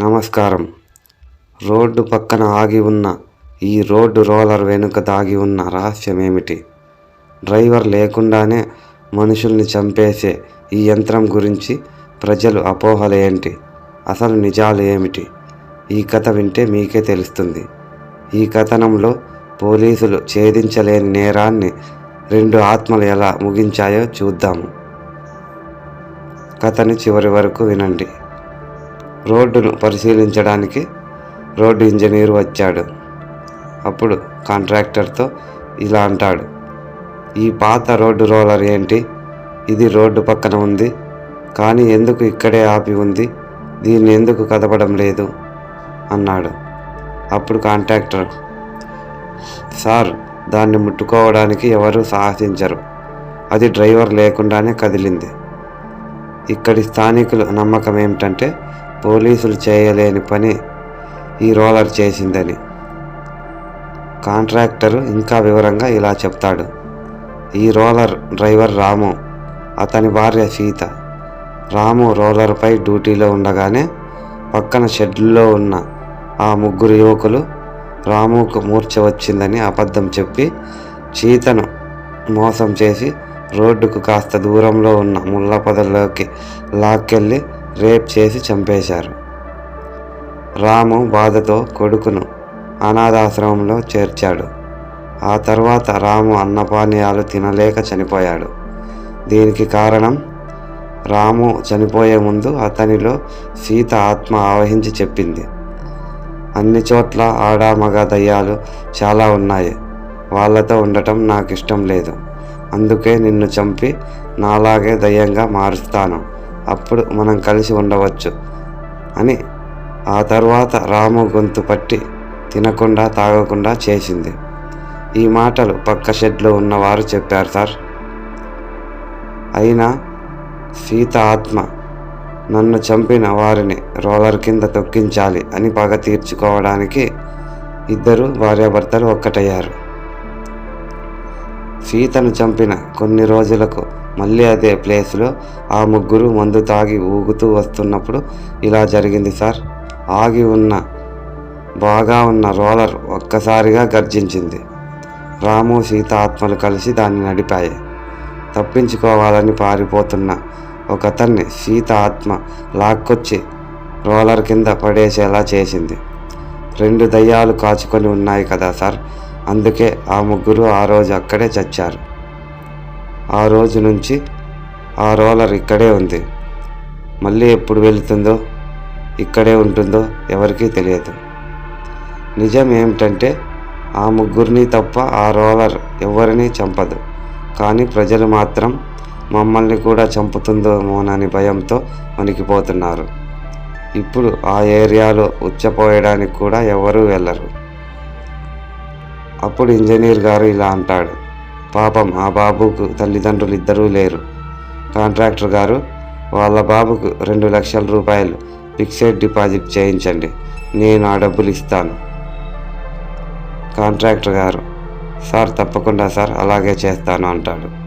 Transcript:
నమస్కారం. రోడ్డు పక్కన ఆగి ఉన్న ఈ రోడ్డు రోలర్ వెనుక దాగి ఉన్న రహస్యం ఏమిటి డ్రైవర్ లేకుండానే మనుషుల్ని చంపేసే ఈ యంత్రం గురించి ప్రజలు అపోహలు ఏంటి? అసలు నిజాలు ఏమిటి? ఈ కథ వింటే మీకే తెలుస్తుంది. ఈ కథనంలో పోలీసులు ఛేదించలేని నేరాన్ని రెండు ఆత్మలు ఎలా ముగించాయో చూద్దాము. కథని చివరి వరకు వినండి. రోడ్డును పరిశీలించడానికి రోడ్డు ఇంజనీర్ వచ్చాడు. అప్పుడు కాంట్రాక్టర్తో ఇలా అంటాడు ఈ పాత రోడ్డు రోలర్ ఏంటి? ఇది రోడ్డు పక్కన ఉంది కానీ ఎందుకు ఇక్కడే ఆపి ఉంది? దీన్ని ఎందుకు కదపడం లేదు? అన్నాడు. అప్పుడు కాంట్రాక్టర్ సార్ దాన్ని ముట్టుకోవడానికి ఎవరు సాహసించరు. అది డ్రైవర్ లేకుండానే కదిలింది. ఇక్కడి స్థానికుల నమ్మకం ఏమిటంటే పోలీసులు చేయలేని పని ఈ రోలర్ చేసిందని. కాంట్రాక్టర్ ఇంకా వివరంగా ఇలా చెప్తాడు. ఈ రోలర్ డ్రైవర్ రాము అతని భార్య సీత. రాము రోలర్పై డ్యూటీలో ఉండగానే పక్కన షెడ్లో ఉన్న ఆ ముగ్గురు యువకులు రాముకు మూర్ఛ వచ్చిందని అబద్ధం చెప్పి సీతను మోసం చేసి రోడ్డుకు కాస్త దూరంలో ఉన్న ముళ్ళ పొదల్లోకి లాక్కెళ్ళి రేప్ చేసి చంపేశారు. రాము బాధతో కొడుకును అనాథాశ్రమంలో చేర్చాడు. ఆ తర్వాత రాము అన్నపానీయాలు తినలేక చనిపోయాడు. దీనికి కారణం రాము చనిపోయే ముందు అతనిలో సీత ఆత్మ ఆవహించి చెప్పింది. అన్ని చోట్ల ఆడ మగ దయ్యాలు చాలా ఉన్నాయి. వాళ్ళతో ఉండటం నాకు ఇష్టం లేదు. అందుకే నిన్ను చంపి నాలాగే దయ్యంగా మారుస్తాను. అప్పుడు మనం కలిసి ఉండవచ్చు అని ఆ తర్వాత రాము గొంతు పట్టి తినకుండా తాగకుండా చేసింది. ఈ మాటలు పక్క షెడ్లో ఉన్నవారు చెప్పారు సార్ అయినా సీత ఆత్మ నన్ను చంపిన వారిని రోలర్ కింద తొక్కించాలి అని పగ తీర్చుకోవడానికి ఇద్దరు భార్యాభర్తలు ఒక్కటయ్యారు. సీతను చంపిన కొన్ని రోజులకు మళ్ళీ అదే ప్లేస్లో ఆ ముగ్గురు మందు తాగి ఊగుతూ వస్తున్నప్పుడు ఇలా జరిగింది సార్. ఆగి ఉన్న బాగా ఉన్న రోలర్ ఒక్కసారిగా గర్జించింది. రాము సీత ఆత్మలు కలిసి దాన్ని నడిపాయి. తప్పించుకోవాలని పారిపోతున్న ఒకతన్ని సీత ఆత్మ లాక్కొచ్చి రోలర్ కింద పడేసేలా చేసింది. రెండు దయ్యాలు కాచుకొని ఉన్నాయి కదా సార్. అందుకే ఆ ముగ్గురు ఆ రోజు అక్కడే చచ్చారు. ఆ రోజు నుంచి ఆ రోలర్ ఇక్కడే ఉంది. మళ్ళీ ఎప్పుడు వెళుతుందో ఇక్కడే ఉంటుందో ఎవరికీ తెలియదు. నిజం ఏమిటంటే ఆ ముగ్గురిని తప్ప ఆ రోలర్ ఎవరిని చంపదు. కానీ ప్రజలు మాత్రం మమ్మల్ని కూడా చంపుతుందోమోనని భయంతో వణికిపోతున్నారు. ఇప్పుడు ఆ ఏరియాలో ఉచ్చపోయడానికి కూడా ఎవరూ వెళ్ళరు. అప్పుడు ఇంజనీర్ గారు ఇలా అంటాడు. పాపం ఆ బాబుకు తల్లిదండ్రులు ఇద్దరూ లేరు. కాంట్రాక్టర్ గారు వాళ్ళ బాబుకు రెండు లక్షల రూపాయలు ఫిక్సెడ్ డిపాజిట్ చేయించండి. నేను ఆ డబ్బులు ఇస్తాను. కాంట్రాక్టర్ గారు సార్ తప్పకుండా సార్ అలాగే చేస్తాను అంటాడు.